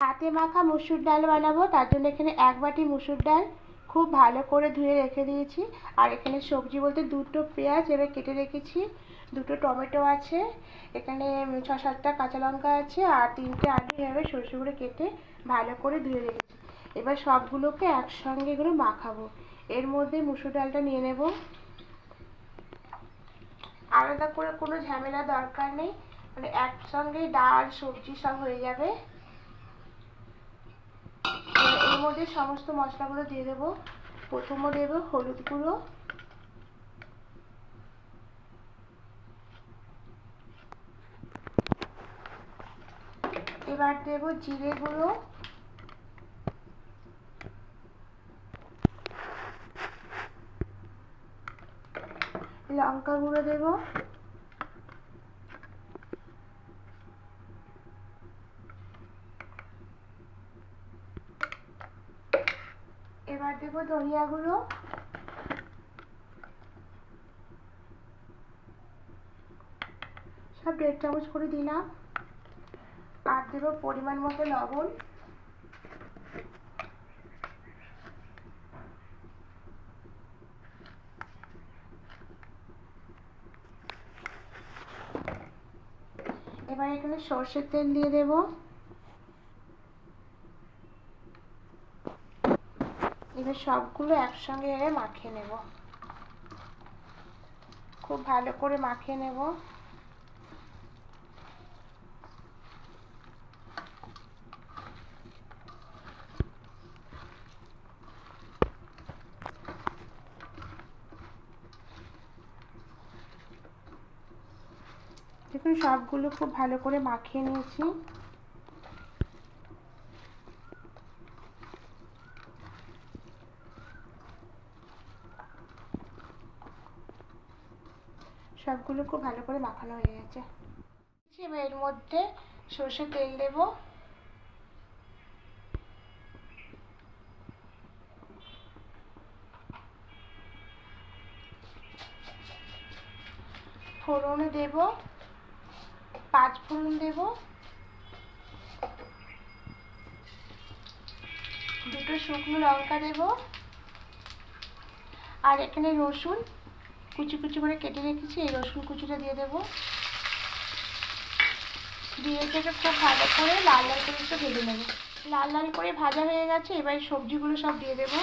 হাতে মাখা মুসুর ডাল বানাবো, তার জন্য এখানে এক বাটি মুসুর ডাল খুব ভালো করে ধুয়ে রেখে দিয়েছি। আর এখানে সবজি বলতে দুটো পেঁয়াজ এবার কেটে রেখেছি, দুটো টমেটো আছে, এখানে ছ সাতটা কাঁচা লঙ্কা আছে আর তিনটে আলু এভাবে সরষে করে কেটে ভালো করে ধুয়ে রেখেছি। এবার সবগুলোকে একসঙ্গে এগুলো মাখাবো। এর মধ্যে মুসুর ডালটা নিয়ে নেব। আলাদা করে কোনো ঝামেলা দরকার নেই মানে একসঙ্গে ডাল, সবজি সব হয়ে যাবে। মধ্যে সমস্ত মশলাগুলো দিয়ে দেবো। প্রথমে দেবো হলুদ গুঁড়ো। এবার দেবো জিরে গুঁড়ো। লঙ্কা গুঁড়ো দেবো। এবার দেবো ধনিয়া গুঁড়ো সব দেড় চামচ করে দিলাম। আর দেবো পরিমাণ মতো লবণ। এবার এখানে সর্ষের তেল দিয়ে দেবো। এবার সবগুলো একসঙ্গে মাখিয়ে নেব। খুব ভালো করে মাখিয়ে নেব। দেখুন, সবগুলো খুব ভালো করে মাখিয়ে নিয়েছি। সবগুলো খুব ভালো করে মাখানো হয়ে গেছে। এবার এর মধ্যে সর্ষের তেল দেব। ফোড়নে দেব, পাঁচ ফোড়ন দেব। দুটো শুকনো লঙ্কা দেব। আর এখানে রসুন কুচি কুচি করে কেটে রেখেছি, এই রসুন কুচিটা দিয়ে দেবো। দিয়ে এটাকে খুব ভালো করে লাল লাল করে একটু ভেজে নেব। লাল লাল করে ভাজা হয়ে গেছে, এবার সবজিগুলো সব দিয়ে দেবো।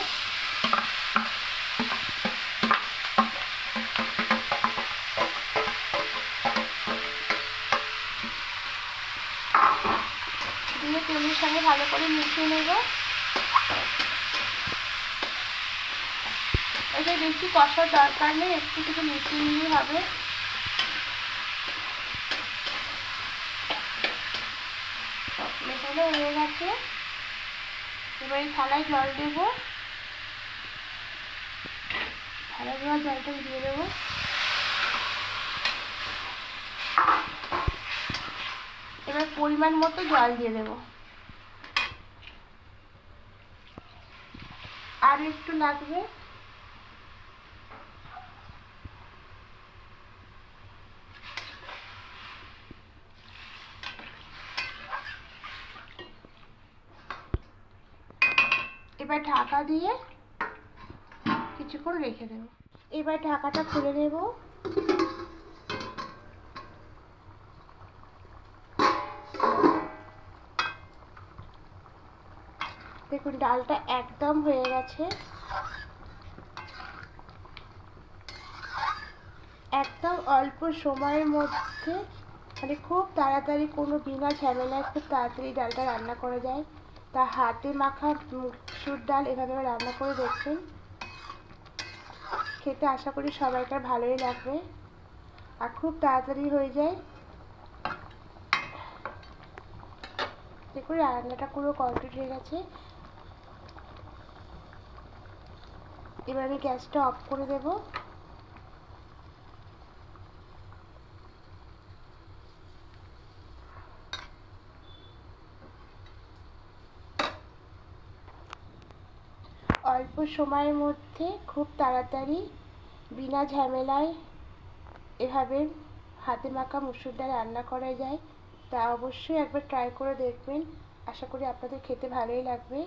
দিয়ে তেলের সঙ্গে ভালো করে মিশিয়ে নেব। এটা বেশি কষার দরকার নেই, একটু কিছু মিশিয়ে নিলেই হবে। মেশানো হয়ে গেছে। এবার এই থালায় জল দেবো। থালায় দেওয়া জলটা দিয়ে দেবো। এবার পরিমাণ মতো জল দিয়ে দেবো। আর একটু লাগবে। এবার ঢাকা দিয়ে কিছুক্ষণ রেখে দেব। এবার ঢাকাটা খুলে নেব। দেখুন, ডালটা একদম হয়ে গেছে। একদম অল্প সময়ের মধ্যে মানে খুব তাড়াতাড়ি কোনো বিনা ঝামেলায় খুব তাড়াতাড়ি ডালটা রান্না করা যায়। তা হাতে মাখা মুসুর ডাল এভাবে রান্না করে দেখবেন। খেতে আশা করি সবাইকার ভালোই লাগবে। আর খুব তাড়াতাড়ি হয়ে যায়। দেখুন রান্নাটা পুরো কমপ্লিট হয়ে গেছে। এবার আমি গ্যাসটা অফ করে দেবো। অল্প সময়ের মধ্যে খুব তাড়াতাড়ি বিনা ঝামেলায় এভাবে হাতে মাখা মুসুর ডাল রান্না করা যায়, তা অবশ্যই একবার ট্রাই করে দেখবেন। আশা করি আপনাদের খেতে ভালোই লাগবে।